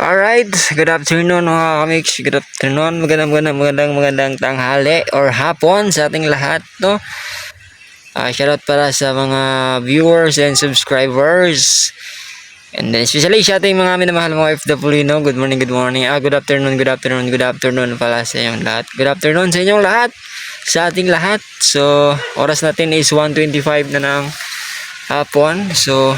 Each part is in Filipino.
Alright, good afternoon mga kamiks. Good afternoon, magandang magandang magandang magandang tanghali or hapon sa ating lahat, no? Ah, shoutout para sa mga viewers and subscribers. And then especially sa ating mga minamahal mga FW, no? Good morning, good morning. Ah, good afternoon, good afternoon, good afternoon pala sa inyong lahat. Good afternoon sa inyong lahat. Sa ating lahat. So, oras natin is 1.25 na ng hapon. So,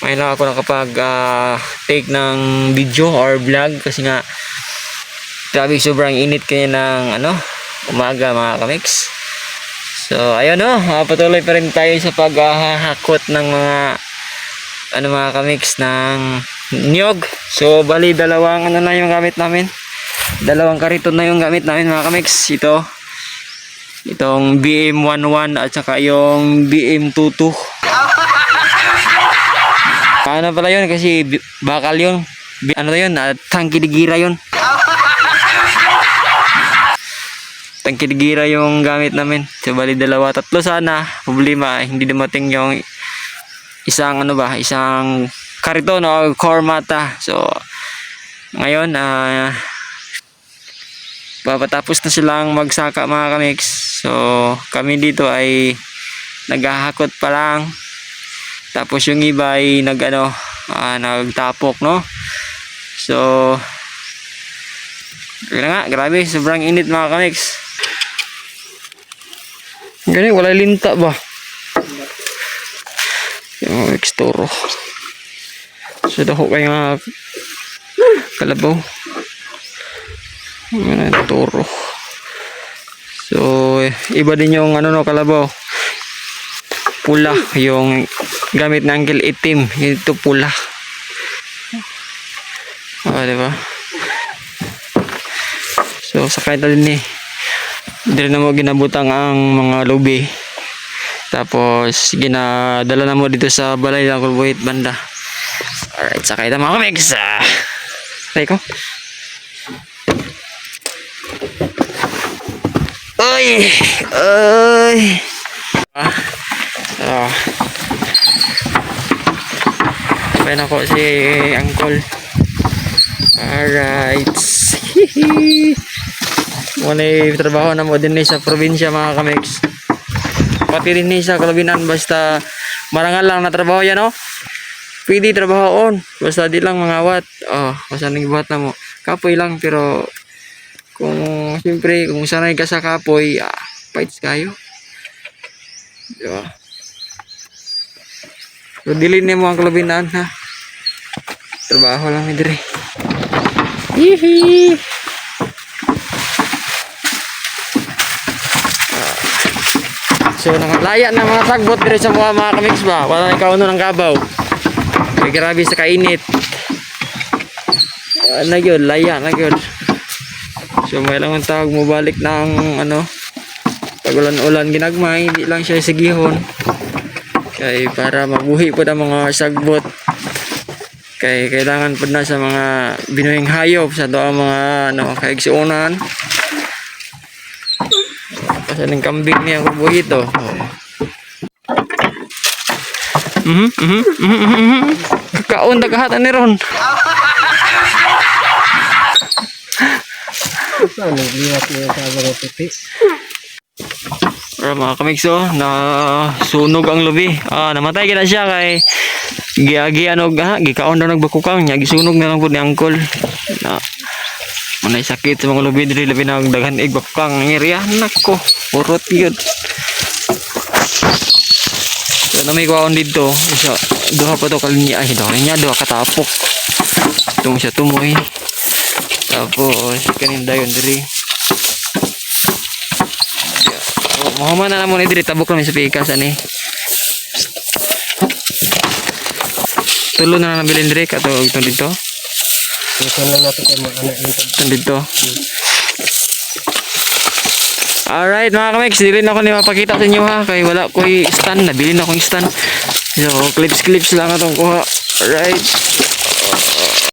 ngayon lang ako nakapag ah, take ng video or vlog kasi nga grabe sobrang init kanya ng ano umaga mga kamiks so ayun no ah, patuloy pa rin tayo sa paghahakot ng mga ano mga kamiks ng niyog. So bali dalawang ano na yung gamit namin? Dalawang kariton na yung gamit namin mga kamiks ito itong BM11 at saka yung BM22 ano pala yun kasi bakal yun. Ano yun? Uh, tangkidigira yun. tangkidigira yung gamit namin. So bali dalawa, tatlo sana. Problema hindi dumating yung isang ano ba, isang kariton o kormata. So ngayon ah papatapos na silang magsaka mga kamiks. So kami dito ay naghahakot pa lang tapos yung iba ay nag ano, ah, nagtapok no. So yun nga, grabe, sobrang init mga kamiks. Ganun, wala linta ba? Yung ekstoro. So daho kayo nga kalabaw. Ano toro. So, iba din yung ano no kalabaw pula yung gamit ng angle itim ito pula oh, di ba so sakay na din eh rin na mo ginabutang ang mga lubi tapos ginadala na mo dito sa balay ng kulbuhit banda alright sakay na mga kamigs ah sakay ko Ay! Ay! Ah. Ah. Kaya na ko si Uncle. Alright. Muna trabaho na mo din sa probinsya mga kamiks. Pati rin sa kalabinan basta marangal lang na trabaho yan no? Pwede trabahoon. Basta di lang mangawat. Oh, basta nang buhat na mo. Kapoy lang pero kung siyempre kung sanay ka sa kapoy, ah, fights kayo. Di ba? So, dilin niya mo ang kalabinan, ha? Trabaho lang ni dire. Hihi! So, nakalaya na mga sagbot dire sa mga mga kamiks ba? Wala na ikaw ng kabaw. Ay, grabe sa kainit. Uh, na yun, laya na yun. So, may lang ang tawag mo balik ng ano, pag ulan-ulan ginagmay, hindi lang siya sigihon. Kay para mabuhi po ang mga sagbot. Kay kailangan po na sa mga binuhing hayop sa doang mga ano, kaigsuunan. Kasi ng kambing niya ko buhi to. Mhm, mhm, mhm, mhm, mhm. Kakaon dagahatan ni Ron. Ano, liwat niya sa mga puti. Para mga kamikso, na sunog ang lubi. Ah, namatay kita siya kay giagi ano ha, gikaon daw nagbakukang nya gisunog na lang pud ni angkol. Na manay sakit sa mga lubi diri labi na daghan ig bakukang ang area nako. Urot yun. So na may kuwaon dito, isa duha pa to kalinya ay duha niya duha katapok. Tung siya tumoy. Tapos kanin dayon diri. Mo na naman diri tabok lang sa pikas ani. Tulo na lang nabilin diri kato ito dito. Ito lang natin kay mga anak nito. Ito dito. Alright mga kamiks, di rin ako ni mapakita sa inyo ha kay wala ko'y stand, nabili na akong stand. So clips clips lang atong kuha. Alright.